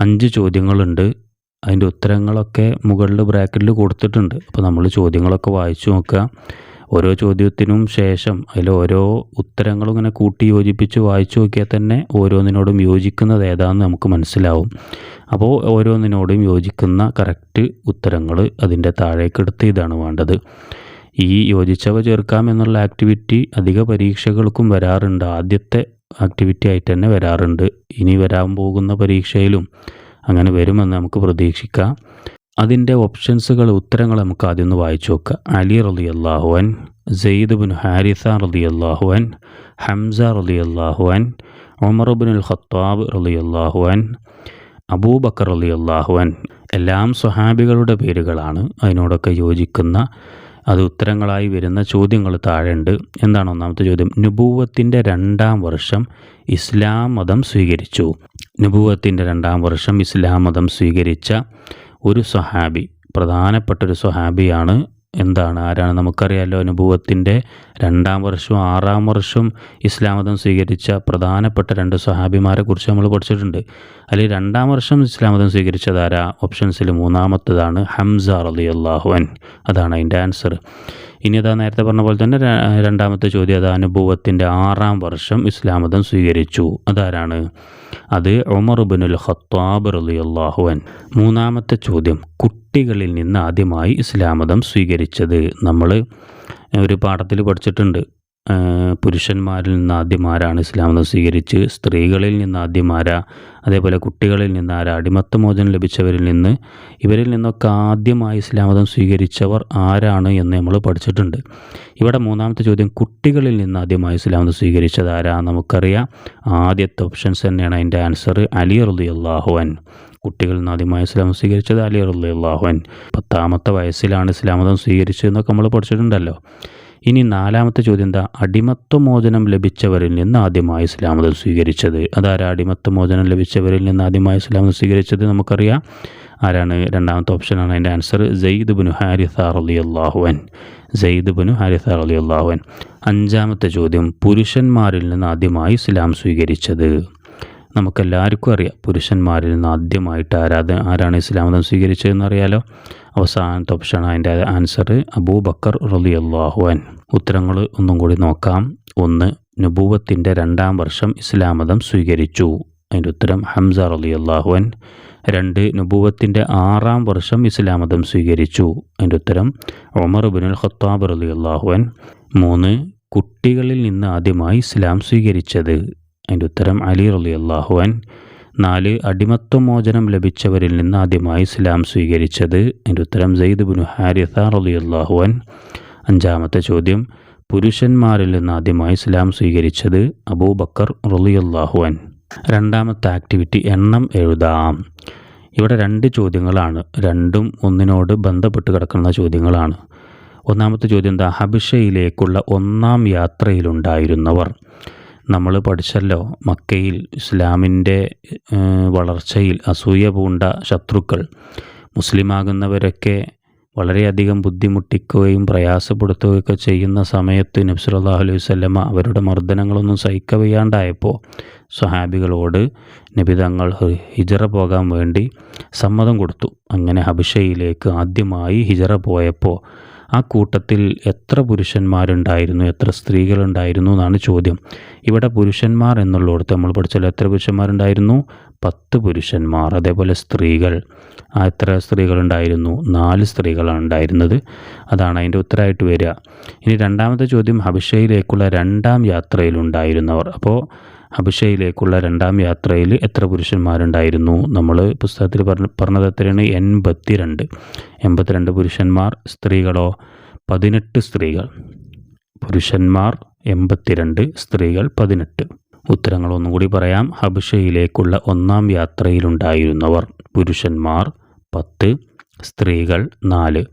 അഞ്ച് ചോദ്യങ്ങളുണ്ട്. അതിന്റെ ഉത്തരങ്ങളൊക്കെ മുകളിൽ ബ്രാക്കറ്റിൽ കൊടുത്തിട്ടുണ്ട്. അപ്പോൾ നമ്മൾ ചോദ്യങ്ങളൊക്കെ വായിച്ചു നോക്കുക. ഓരോ ചോദ്യത്തിനും ശേഷം അതിൽ ഓരോ ഉത്തരങ്ങളും ഇങ്ങനെ കൂട്ടി യോജിപ്പിച്ച് വായിച്ചു നോക്കിയാൽ തന്നെ ഓരോന്നിനോടും യോജിക്കുന്നത് ഏതാണെന്ന് നമുക്ക് മനസ്സിലാവും. അപ്പോൾ ഓരോന്നിനോടും യോജിക്കുന്ന കറക്റ്റ് ഉത്തരങ്ങൾ അതിന്റെ താഴേക്കെടുത്ത് ഇതാണ് വേണ്ടത്. ഈ യോജിച്ചവ ചേർക്കാം എന്നുള്ള ആക്ടിവിറ്റി അധിക പരീക്ഷകൾക്കും വരാറുണ്ട്. ആദ്യത്തെ ആക്ടിവിറ്റി ആയിട്ട് തന്നെ വരാറുണ്ട്. ഇനി വരാൻ പോകുന്ന പരീക്ഷയിലും അങ്ങനെ വരുമെന്ന് നമുക്ക് പ്രതീക്ഷിക്കാം. അതിന്റെ ഓപ്ഷൻസുകൾ ഉത്തരങ്ങൾ നമുക്ക് ആദ്യം ഒന്ന് വായിച്ചു നോക്കുക അലി റലി അള്ളാഹുവൻ സെയ്ദ് ബിൻ ഹാരിസ റലി അള്ളാഹുവൻ ഹംസ റലി അള്ളാഹുവൻ ഉമർ ഉൽ ഖത്താബ് റലി അള്ളാഹുവൻ അബൂബക്കർ അലി അള്ളാഹുവൻ എല്ലാം സ്വഹാബികളുടെ പേരുകളാണ്. അതിനോടൊക്കെ യോജിക്കുന്ന അത് ഉത്തരങ്ങളായി വരുന്ന ചോദ്യങ്ങൾ താഴെയുണ്ട്. എന്താണ് ഒന്നാമത്തെ ചോദ്യം? നുപൂവത്തിന്റെ രണ്ടാം വർഷം ഇസ്ലാം മതം സ്വീകരിച്ചു. നുപൂവത്തിന്റെ രണ്ടാം വർഷം ഇസ്ലാം മതം സ്വീകരിച്ച ഒരു സ്വഹാബി പ്രധാനപ്പെട്ട ഒരു സ്വഹാബിയാണ് എന്താണ്? ആരാണ് നമുക്കറിയാമല്ലോ അനുഭവത്തിന്റെ രണ്ടാം വർഷവും ആറാം വർഷവും ഇസ്ലാം മതം സ്വീകരിച്ച പ്രധാനപ്പെട്ട രണ്ട് സഹാബിമാരെ കുറിച്ച് നമ്മൾ പഠിച്ചിട്ടുണ്ട്. അതിൽ രണ്ടാം വർഷം ഇസ്ലാം മതം സ്വീകരിച്ചത് ആരാ? ഓപ്ഷൻസിൽ മൂന്നാമത്തതാണ് ഹംസ അലി അള്ളാഹുവൻ അതാണ് അതിന്റെ ആൻസർ. ഇനി അതാ നേരത്തെ പറഞ്ഞ പോലെ തന്നെ രണ്ടാമത്തെ ചോദ്യം അത് അനുഭവത്തിന്റെ ആറാം വർഷം ഇസ്ലാം മതം സ്വീകരിച്ചു. അതാരാണ്? അത് ഉമർ ബിനുൽ ഖത്താബ് റലി അള്ളാഹുവൻ മൂന്നാമത്തെ ചോദ്യം കുട്ടികളിൽ നിന്ന് ആദ്യമായി ഇസ്ലാമതം സ്വീകരിച്ചത് നമ്മൾ ഒരു പാഠത്തിൽ പഠിച്ചിട്ടുണ്ട്. പുരുഷന്മാരിൽ നിന്ന് ആദ്യമാരാണ് ഇസ്ലാം മതം സ്വീകരിച്ച്. സ്ത്രീകളിൽ നിന്ന് ആദ്യം ആരാ അതേപോലെ കുട്ടികളിൽ നിന്ന് ആരാ അടിമത്തമോചനം ലഭിച്ചവരിൽ നിന്ന്. ഇവരിൽ നിന്നൊക്കെ ആദ്യമായി ഇസ്ലാം മതം സ്വീകരിച്ചവർ ആരാണ് എന്ന് നമ്മൾ പഠിച്ചിട്ടുണ്ട്. ഇവിടെ മൂന്നാമത്തെ ചോദ്യം കുട്ടികളിൽ നിന്ന് ആദ്യമായി ഇസ്ലാം മതം സ്വീകരിച്ചത് ആരാ നമുക്കറിയാം. ആദ്യത്തെ ഓപ്ഷൻസ് തന്നെയാണ് അതിന്റെ ആൻസർ അലി അറുദി അള്ളാഹുവൻ കുട്ടികളിൽ നിന്ന് ആദ്യമായി ഇസ്ലാം സ്വീകരിച്ചത് അലി അറുദി അള്ളാഹുവൻ പത്താമത്തെ വയസ്സിലാണ് ഇസ്ലാം മതം സ്വീകരിച്ചതെന്നൊക്കെ നമ്മൾ പഠിച്ചിട്ടുണ്ടല്ലോ. ഇനി നാലാമത്തെ ചോദ്യം എന്താ? അടിമത്വമോചനം ലഭിച്ചവരിൽ നിന്ന് ആദ്യമായി ഇസ്ലാം മതം സ്വീകരിച്ചത്. അതാരാ അടിമത്വമോചനം ലഭിച്ചവരിൽ നിന്ന് ആദ്യമായി ഇസ്ലാം മതം സ്വീകരിച്ചത് നമുക്കറിയാം. ആരാണ്? രണ്ടാമത്തെ ഓപ്ഷനാണ് അതിന്റെ ആൻസർ ജയ്ദ് ബിനു ഹാരിസ അലി അള്ളാഹുവൻ ജയ്ദ് ബിനു ഹാരിസ അലി അള്ളാഹുവൻ അഞ്ചാമത്തെ ചോദ്യം പുരുഷന്മാരിൽ നിന്ന് ആദ്യമായി ഇസ്ലാം സ്വീകരിച്ചത്. നമുക്കെല്ലാവർക്കും അറിയാം പുരുഷന്മാരിൽ നിന്ന് ആദ്യമായിട്ട് ആരാധ ആരാണ് ഇസ്ലാം മതം സ്വീകരിച്ചതെന്ന് അറിയാലോ. അവസാനത്തെ ഓപ്ഷനാണ് അതിന്റെ ആൻസർ അബൂബക്കർ റലി അള്ളാഹുവൻ ഉത്തരങ്ങൾ ഒന്നും കൂടി നോക്കാം. ഒന്ന് നുബൂവത്തിന്റെ രണ്ടാം വർഷം ഇസ്ലാം മതം സ്വീകരിച്ചു. അതിന്റെ ഉത്തരം ഹംസ അലി അള്ളാഹുവൻ രണ്ട് നുബൂവത്തിന്റെ ആറാം വർഷം ഇസ്ലാം മതം സ്വീകരിച്ചു. അതിന്റെ ഉത്തരം ഒമർ ബിനുൽ ഖത്താബ് അലി അള്ളാഹുവൻ മൂന്ന് കുട്ടികളിൽ നിന്ന് ആദ്യമായി ഇസ്ലാം സ്വീകരിച്ചത്. അതിന്റെ ഉത്തരം അലി അലി അള്ളാഹുവൻ നാല് അടിമത്വ മോചനം ലഭിച്ചവരിൽ നിന്ന് ആദ്യമായി ഇസ്ലാം സ്വീകരിച്ചത്. അതിന്റെ ഉത്തരം സെയ്ദ് ബിനു ഹാരിസ അലി അള്ളാഹുവൻ അഞ്ചാമത്തെ ചോദ്യം പുരുഷന്മാരിൽ നിന്ന് ആദ്യമായി ഇസ്ലാം സ്വീകരിച്ചത് അബൂബക്കർ റലി അള്ളാഹുവൻ രണ്ടാമത്തെ ആക്ടിവിറ്റി എണ്ണം എഴുതാം. ഇവിടെ രണ്ട് ചോദ്യങ്ങളാണ്. രണ്ടും ഒന്നിനോട് ബന്ധപ്പെട്ട് കിടക്കുന്ന ചോദ്യങ്ങളാണ്. ഒന്നാമത്തെ ചോദ്യം എന്താ? ഹബിഷയിലേക്കുള്ള ഒന്നാം യാത്രയിലുണ്ടായിരുന്നവർ. നമ്മൾ പഠിച്ചല്ലോ മക്കയിൽ ഇസ്ലാമിന്റെ വളർച്ചയിൽ അസൂയ പൂണ്ട ശത്രുക്കൾ. മുസ്ലിമാകുന്നവരൊക്കെ വളരെയധികം ബുദ്ധിമുട്ടിക്കുകയും പ്രയാസപ്പെടുത്തുകയൊക്കെ ചെയ്യുന്ന സമയത്ത് നബ്സുല്ലാഹു അലൈഹി വസല്ലമ അവരുടെ മർദ്ദനങ്ങളൊന്നും സഹിക്കവയ്യാണ്ടായപ്പോൾ സ്വഹാബികളോട് നബി തങ്ങൾ ഹിജറ പോകാൻ വേണ്ടി സമ്മതം കൊടുത്തു. അങ്ങനെ ഹബിഷയിലേക്ക് ആദ്യമായി ഹിജറ പോയപ്പോൾ ആ കൂട്ടത്തിൽ എത്ര പുരുഷന്മാരുണ്ടായിരുന്നു എത്ര സ്ത്രീകളുണ്ടായിരുന്നു എന്നാണ് ചോദ്യം. ഇവിടെ പുരുഷന്മാർ എന്നുള്ളിടത്ത് നമ്മൾ പഠിച്ചല്ലോ എത്ര പുരുഷന്മാരുണ്ടായിരുന്നു? പത്ത് പുരുഷന്മാർ അതേപോലെ സ്ത്രീകൾ. ആ എത്ര സ്ത്രീകളുണ്ടായിരുന്നു? നാല് സ്ത്രീകളാണ് ഉണ്ടായിരുന്നത്. അതാണ് അതിന്റെ ഉത്തരമായിട്ട് വരിക. ഇനി രണ്ടാമത്തെ ചോദ്യം ഹബിഷയിലേക്കുള്ള രണ്ടാം യാത്രയിലുണ്ടായിരുന്നവർ അപ്പോൾ ഹബിഷയിലേക്കുള്ള രണ്ടാം യാത്രയിൽ എത്ര പുരുഷന്മാരുണ്ടായിരുന്നു? നമ്മൾ പുസ്തകത്തിൽ പറഞ്ഞ പറഞ്ഞത് എത്രയാണ്? എൺപത്തിരണ്ട്. എൺപത്തിരണ്ട് പുരുഷന്മാർ സ്ത്രീകളോ? പതിനെട്ട് സ്ത്രീകൾ. പുരുഷന്മാർ എൺപത്തിരണ്ട്. സ്ത്രീകൾ പതിനെട്ട്. ഉത്തരങ്ങൾ ഒന്നുകൂടി പറയാം. ഹബിഷയിലേക്കുള്ള ഒന്നാം യാത്രയിലുണ്ടായിരുന്നവർ പുരുഷന്മാർ പത്ത് സ്ത്രീകൾ നാല്.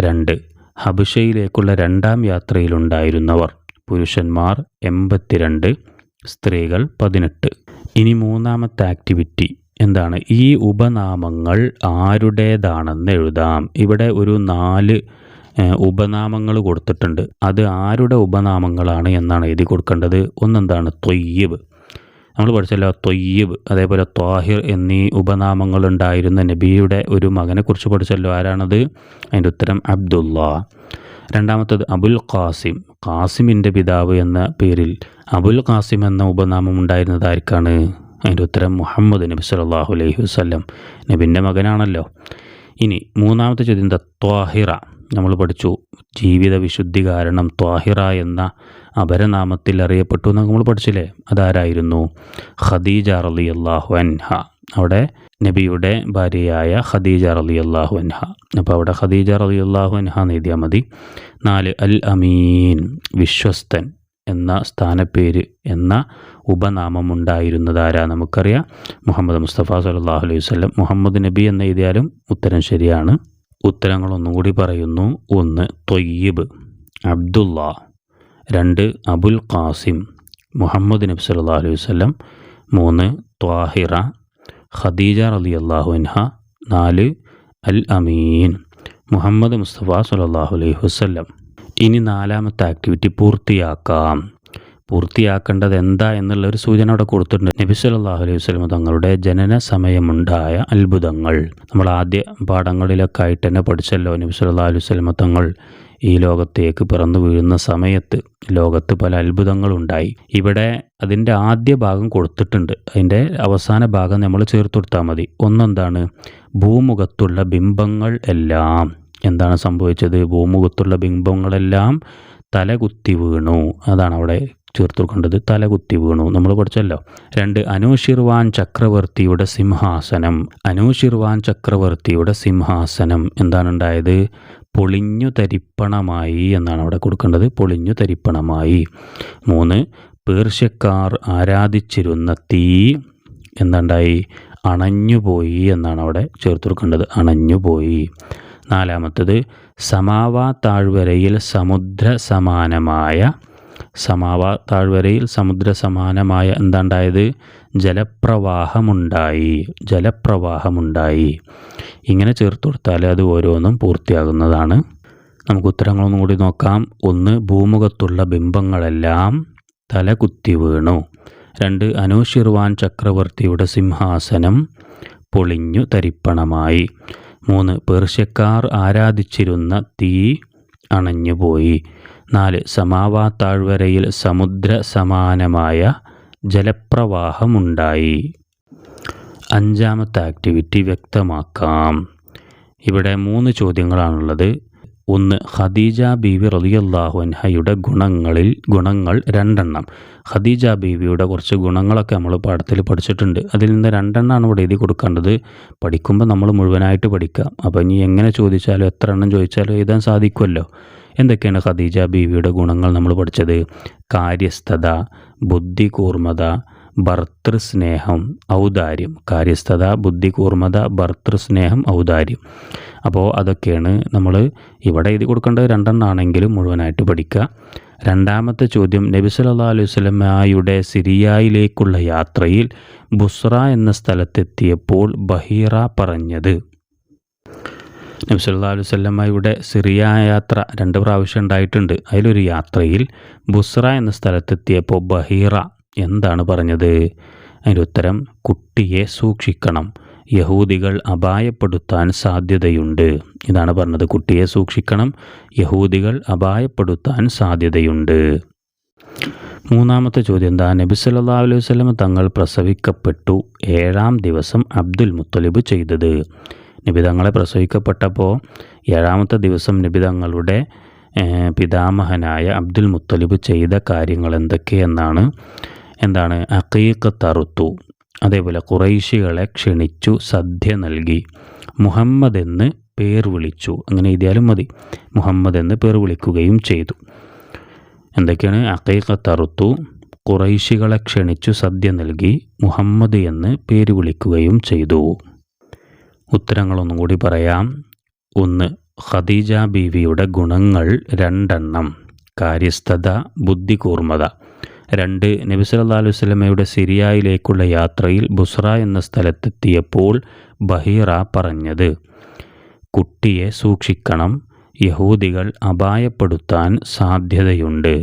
രണ്ട്. ഹബിഷയിലേക്കുള്ള രണ്ടാം യാത്രയിലുണ്ടായിരുന്നവർ പുരുഷന്മാർ എൺപത്തിരണ്ട്. സ്ത്രീകൾ പതിനെട്ട്. ഇനി മൂന്നാമത്തെ ആക്ടിവിറ്റി എന്താണ്? ഈ ഉപനാമങ്ങൾ ആരുടേതാണെന്ന് എഴുതാം. ഇവിടെ ഒരു നാല് ഉപനാമങ്ങൾ കൊടുത്തിട്ടുണ്ട്. അത് ആരുടെ ഉപനാമങ്ങളാണ് എന്നാണ് എഴുതി കൊടുക്കേണ്ടത്. ഒന്നെന്താണ്? തൊയ്യബ്. നമ്മൾ പഠിച്ചല്ലോ തൊയ്യബ്. അതേപോലെ ത്വാഹിർ എന്നീ ഉപനാമങ്ങൾ ഉണ്ടായിരുന്ന നബിയുടെ ഒരു മകനെക്കുറിച്ച് പഠിച്ചല്ലോ. ആരാണത്? അതിന്റെ ഉത്തരം അബ്ദുള്ള. രണ്ടാമത്തത് അബുൽ ഖാസിം. ഖാസിമിന്റെ പിതാവ് എന്ന പേരിൽ അബുൽ ഖാസിം എന്ന ഉപനാമം ഉണ്ടായിരുന്നത് ആർക്കാണ് അതിന്റെ ഉത്തരം മുഹമ്മദ് നബി സല്ലല്ലാഹു അലൈഹി വസല്ലം. നബിന്റെ മകനാണല്ലോ. ഇനി മൂന്നാമത്തെ ചോദ്യം എന്താ? ത്വാഹിറ. നമ്മൾ പഠിച്ചു. ജീവിത വിശുദ്ധി കാരണം ത്വാഹിറ എന്ന അപരനാമത്തിൽ അറിയപ്പെട്ടു എന്ന് നമ്മൾ പഠിച്ചില്ലേ? അതാരായിരുന്നു? ഖദീജ റലി അള്ളാഹു അൻഹ. അവിടെ നബിയുടെ ഭാര്യയായ ഖദീജ റലി അള്ളാഹു അൻഹ. അപ്പോൾ അവിടെ ഖദീജ റലി അള്ളാഹു അൻഹ എന്ന് മതി. നാല് അൽ അമീൻ വിശ്വസ്തൻ എന്ന സ്ഥാനപ്പേര് എന്ന ഉപനാമം ഉണ്ടായിരുന്നത് ആരാ നമുക്കറിയാം? മുഹമ്മദ് മുസ്തഫ സല്ലല്ലാഹു അലൈഹി വസല്ലം. മുഹമ്മദ് നബി എന്ന് എഴുതിയാലും ഉത്തരം ശരിയാണ്. ഉത്തരങ്ങൾ ഒന്നുകൂടി പറയുന്നു. ഒന്ന് തൊയ്യബ് അബ്ദുള്ള രണ്ട് അബുൽ ഖാസിം മുഹമ്മദ് നബി സല്ലല്ലാഹു അലൈഹി വസല്ലം. മൂന്ന് ത്വാഹിറ ഖദീജ റളിയല്ലാഹു അൻഹ നാല് അൽ അമീൻ മുഹമ്മദ് മുസ്തഫ സല്ലല്ലാഹു അലൈഹി വസ്ല്ലം. ഇനി നാലാമത്തെ ആക്ടിവിറ്റി പൂർത്തിയാക്കാം. പൂർത്തിയാക്കേണ്ടത് എന്താ എന്നുള്ള ഒരു സൂചന അവിടെ കൊടുത്തിട്ടുണ്ട്. നബി സല്ലല്ലാഹു അലൈഹി വസല്ലം തങ്ങളുടെ ജനന സമയമുണ്ടായ അത്ഭുതങ്ങൾ. നമ്മൾ ആദ്യ പാഠങ്ങളിലൊക്കെ ആയിട്ട് തന്നെ പഠിച്ചല്ലോ. നബി സല്ലല്ലാഹു അലൈഹി വസല്ലം തങ്ങൾ ഈ ലോകത്തേക്ക് പിറന്നു വീഴുന്ന സമയത്ത് ലോകത്ത് പല അത്ഭുതങ്ങളുണ്ടായി. ഇവിടെ അതിന്റെ ആദ്യ ഭാഗം കൊടുത്തിട്ടുണ്ട്. അതിന്റെ അവസാന ഭാഗം നമ്മൾ ചേർത്ത് കൊടുത്താൽ മതി. ഒന്നെന്താണ്? ഭൂമുഖത്തുള്ള ബിംബങ്ങൾ എല്ലാം. എന്താണ് സംഭവിച്ചത്? ഭൂമുഖത്തുള്ള ബിംബങ്ങളെല്ലാം തലകുത്തി വീണു. അതാണ് അവിടെ ചേർത്ത് കൊടുക്കേണ്ടത്. തലകുത്തി വീണു. നമ്മൾ പഠിച്ചല്ലോ. രണ്ട് അനൂഷിർവാൻ ചക്രവർത്തിയുടെ സിംഹാസനം. അനൂഷിർവാൻ ചക്രവർത്തിയുടെ സിംഹാസനം. എന്താണ് ഉണ്ടായത്? പൊളിഞ്ഞു തരിപ്പണമായി എന്നാണ് അവിടെ കൊടുക്കേണ്ടത്. പൊളിഞ്ഞു തരിപ്പണമായി മൂന്ന് പേർഷ്യക്കാർ ആരാധിച്ചിരുന്ന തീ എന്തുണ്ടായി? അണഞ്ഞുപോയി എന്നാണ് അവിടെ ചേർത്ത് കൊടുക്കേണ്ടത്. അണഞ്ഞുപോയി. നാലാമത്തത് സമാവാ താഴ്വരയിൽ സമുദ്ര സമാനമായ സമാവാ താഴ്വരയിൽ സമുദ്ര സമാനമായ എന്താണ്ടായത്? ജലപ്രവാഹമുണ്ടായി ജലപ്രവാഹമുണ്ടായി. ഇങ്ങനെ ചേർത്ത് കൊടുത്താൽ അത് ഓരോന്നും പൂർത്തിയാകുന്നതാണ്. നമുക്ക് ഉത്തരങ്ങളൊന്നും കൂടി നോക്കാം. ഒന്ന് ഭൂമുഖത്തുള്ള ബിംബങ്ങളെല്ലാം തലകുത്തി വീണു. രണ്ട് അനൂഷിർവാൻ ചക്രവർത്തിയുടെ സിംഹാസനം പൊളിഞ്ഞു തരിപ്പണമായി. മൂന്ന് പേർഷ്യക്കാർ ആരാധിച്ചിരുന്ന തീ അണഞ്ഞുപോയി. നാല് സമാവാ താഴ്വരയിൽ സമുദ്ര സമാനമായ ജലപ്രവാഹമുണ്ടായി. അഞ്ചാമത്തെ ആക്ടിവിറ്റി വ്യക്തമാക്കാം. ഇവിടെ മൂന്ന് ചോദ്യങ്ങളാണുള്ളത്. ഒന്ന് ഖദീജ ബീവി റളിയല്ലാഹു അൻഹയുടെ ഗുണങ്ങളിൽ ഗുണങ്ങൾ രണ്ടെണ്ണം. ഖദീജ ബീവിയുടെ കുറച്ച് ഗുണങ്ങളൊക്കെ നമ്മൾ പാഠത്തിൽ പഠിച്ചിട്ടുണ്ട്. അതിൽ നിന്ന് രണ്ടെണ്ണമാണ് ഇവിടെ എഴുതി കൊടുക്കേണ്ടത്. പഠിക്കുമ്പോൾ നമ്മൾ മുഴുവനായിട്ട് പഠിക്കാം. അപ്പോൾ ഇനി എങ്ങനെ ചോദിച്ചാലും എത്ര എണ്ണം ചോദിച്ചാലും എഴുതാൻ സാധിക്കുമല്ലോ. എന്തൊക്കെയാണ് ഖദീജ ബീവിയുടെ ഗുണങ്ങൾ നമ്മൾ പഠിച്ചത്? കാര്യസ്ഥത ബുദ്ധി കൂർമ്മത ഭർത്തൃസ്നേഹം ഔദാര്യം. കാര്യസ്ഥത ബുദ്ധി കൂർമ്മത ഭർത്തൃസ്നേഹം ഔദാര്യം. അപ്പോൾ അതൊക്കെയാണ് നമ്മൾ ഇവിടെ എഴുതി കൊടുക്കേണ്ടത്. രണ്ടെണ്ണാണെങ്കിലും മുഴുവനായിട്ട് പഠിക്കുക. രണ്ടാമത്തെ ചോദ്യം നബി സല്ലല്ലാഹു അലൈഹി വസല്ലമയുടെ സിറിയയിലേക്കുള്ള യാത്രയിൽ ബുസ്ര എന്ന സ്ഥലത്തെത്തിയപ്പോൾ ബഹീറ പറഞ്ഞത് നബി സല്ലല്ലാഹു അലൈഹി വസല്ലമയുടെ സിറിയ യാത്ര രണ്ട് പ്രാവശ്യം ഉണ്ടായിട്ടുണ്ട്. അതിലൊരു യാത്രയിൽ ബുസ്ര എന്ന സ്ഥലത്തെത്തിയപ്പോൾ ബഹീറ എന്താണ് പറഞ്ഞത്? അതിന്റെ ഉത്തരം കുട്ടിയെ സൂക്ഷിക്കണം. യഹൂദികൾ അപായപ്പെടുത്താൻ സാധ്യതയുണ്ട്. ഇതാണ് പറഞ്ഞത്. കുട്ടിയെ സൂക്ഷിക്കണം യഹൂദികൾ അപായപ്പെടുത്താൻ സാധ്യതയുണ്ട്. മൂന്നാമത്തെ ചോദ്യം എന്താ? നബി സല്ലാ അലൈഹി വസല്ലം തങ്ങൾ പ്രസവിക്കപ്പെട്ടു ഏഴാം ദിവസം അബ്ദുൽ മുത്തലിബ് ചെയ്തത്. നബി തങ്ങളെ പ്രസവിക്കപ്പെട്ടപ്പോൾ ഏഴാമത്തെ ദിവസം നിബിതങ്ങളുടെ പിതാമഹനായ അബ്ദുൽ മുത്തലിബ് ചെയ്ത കാര്യങ്ങൾ എന്തൊക്കെയെന്നാണ് എന്താണ്? അക്കീക്ക് തറുത്തു അതേപോലെ കുറൈശികളെ ക്ഷണിച്ചു സദ്യ നൽകി. മുഹമ്മദ് എന്ന് പേർ വിളിച്ചു. അങ്ങനെ എഴുതിയാലും മതി. മുഹമ്മദ് എന്ന് പേർ വിളിക്കുകയും ചെയ്തു. എന്തൊക്കെയാണ്? അക്കൈക്ക തറുത്തു കുറൈശികളെ ക്ഷണിച്ചു സദ്യ നൽകി. മുഹമ്മദ് എന്ന് പേര് വിളിക്കുകയും ചെയ്തു. ഉത്തരങ്ങളൊന്നും കൂടി പറയാം. ഒന്ന് ഖദീജ ബീവിയുടെ ഗുണങ്ങൾ രണ്ടെണ്ണം. കാര്യസ്ഥത ബുദ്ധികൂർമ്മത. രണ്ട് നബി സല്ലല്ലാഹു അലൈഹി സിറിയയിലേക്കുള്ള യാത്രയിൽ ബുസ്ര എന്ന സ്ഥലത്തെത്തിയപ്പോൾ ബഹീറ പറഞ്ഞത് കുട്ടിയെ സൂക്ഷിക്കണം യഹൂദികൾ അപായപ്പെടുത്താൻ സാധ്യതയുണ്ട്.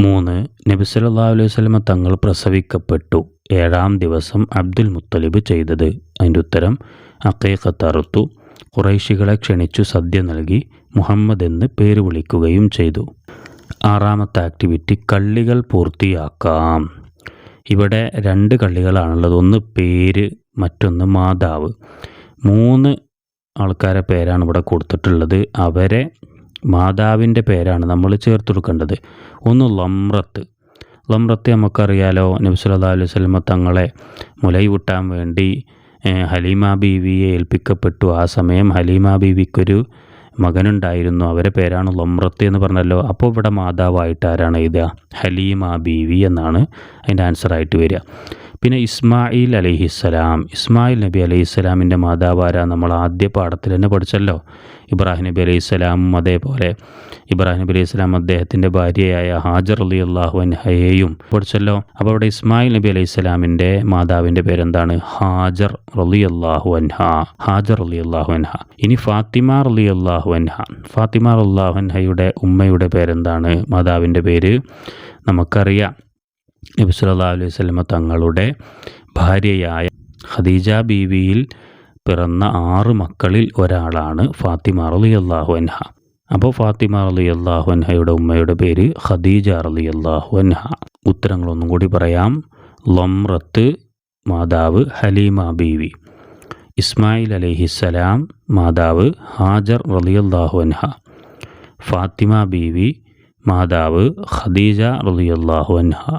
മൂന്ന് നബി സല്ലല്ലാഹു അലൈഹി തങ്ങൾ പ്രസവിക്കപ്പെട്ടു. ഏഴാം ദിവസം അബ്ദുൽ മുത്തലിബ് ചെയ്തത്. അതിന്റെ ഉത്തരം അക്കൈക്കത്തറുത്തു കുറൈശികളെ ക്ഷണിച്ചു സദ്യ നൽകി മുഹമ്മദ് എന്ന് പേര് വിളിക്കുകയും ചെയ്തു. ആറാമത്തെ ആക്ടിവിറ്റി കള്ളികൾ പൂർത്തിയാക്കാം. ഇവിടെ രണ്ട് കള്ളികളാണുള്ളത്. ഒന്ന് പേര് മറ്റൊന്ന് മാതാവ്. മൂന്ന് ആൾക്കാരെ പേരാണ് ഇവിടെ കൊടുത്തിട്ടുള്ളത്. അവരെ മാതാവിന്റെ പേരാണ് നമ്മൾ ചേർത്ത് കൊടുക്കേണ്ടത് ഒന്ന് ലമ്രത്ത് ലമ്രത്ത് നമുക്കറിയാലോ നബ്സുല്ലാ അലൈഹി വസല്ലമ തങ്ങളെ മുലയൂട്ടാൻ വേണ്ടി ഹലീമ ബീവിയെ ഏൽപ്പിക്കപ്പെട്ടു. ആ സമയം ഹലീമ ബീവിക്കൊരു മകനുണ്ടായിരുന്നു. അവരെ പേരാണ് ലൊമ്രത്ത് എന്ന് പറഞ്ഞല്ലോ. അപ്പോൾ ഇവിടെ മാതാവായിട്ട് ആരാണ് എഴുതുക? ഹലീമ ബീവി എന്നാണ് അതിന്റെ ആൻസറായിട്ട് വരിക. പിന്നെ ഇസ്മായിൽ അലൈഹിസ്സലാം ഇസ്മായിൽ നബി അലൈഹിസ്സലാമിന്റെ മാതാവാര നമ്മൾ ആദ്യ പാഠത്തിൽ തന്നെ പഠിച്ചല്ലോ. ഇബ്രാഹിം നബി അലൈഹിസ്സലാമും അതേപോലെ ഇബ്രാഹിം നബി അലൈഹിസ്സലാം അദ്ദേഹത്തിന്റെ ഭാര്യയായ ഹാജർ അലി അള്ളാഹു അൻഹയെയും പഠിച്ചല്ലോ. അപ്പോൾ അവിടെ ഇസ്മായിൽ നബി അലൈഹിസ്സലാമിന്റെ മാതാവിന്റെ പേരെന്താണ്? ഹാജർ റലി അള്ളാഹു അൻഹ. ഹാജർ അലി അള്ളാഹു അൻഹ. ഇനി ഫാത്തിമ അലി അള്ളാഹു അൻഹ. ഫാത്തിമ അള്ളാഹു അൻഹയുടെ ഉമ്മയുടെ പേരെന്താണ്? മാതാവിന്റെ പേര് നമുക്കറിയാം. നബി സല്ലല്ലാഹു അലൈഹി സ്വലമ തങ്ങളുടെ ഭാര്യയായ ഖദീജ ബീവിയിൽ പിറന്ന ആറ് മക്കളിൽ ഒരാളാണ് ഫാത്തിമ റളിയല്ലാഹു അൻഹ. അപ്പോൾ ഫാത്തിമ റളിയല്ലാഹു അൻഹയുടെ ഉമ്മയുടെ പേര് ഖദീജ അള്ളാഹു അൻഹ. ഉത്തരങ്ങളൊന്നും കൂടി പറയാം. ലൊമ്രത്ത് മാതാവ് ഹലീമ ബീവി. ഇസ്മായിൽ അലൈഹിസ്സലാം മാതാവ് ഹാജർ റലി അള്ളാഹു അൻഹ. ഫാത്തിമ ബീവി മാതാവ് ഖദീജ റളിയല്ലാഹു അൻഹ.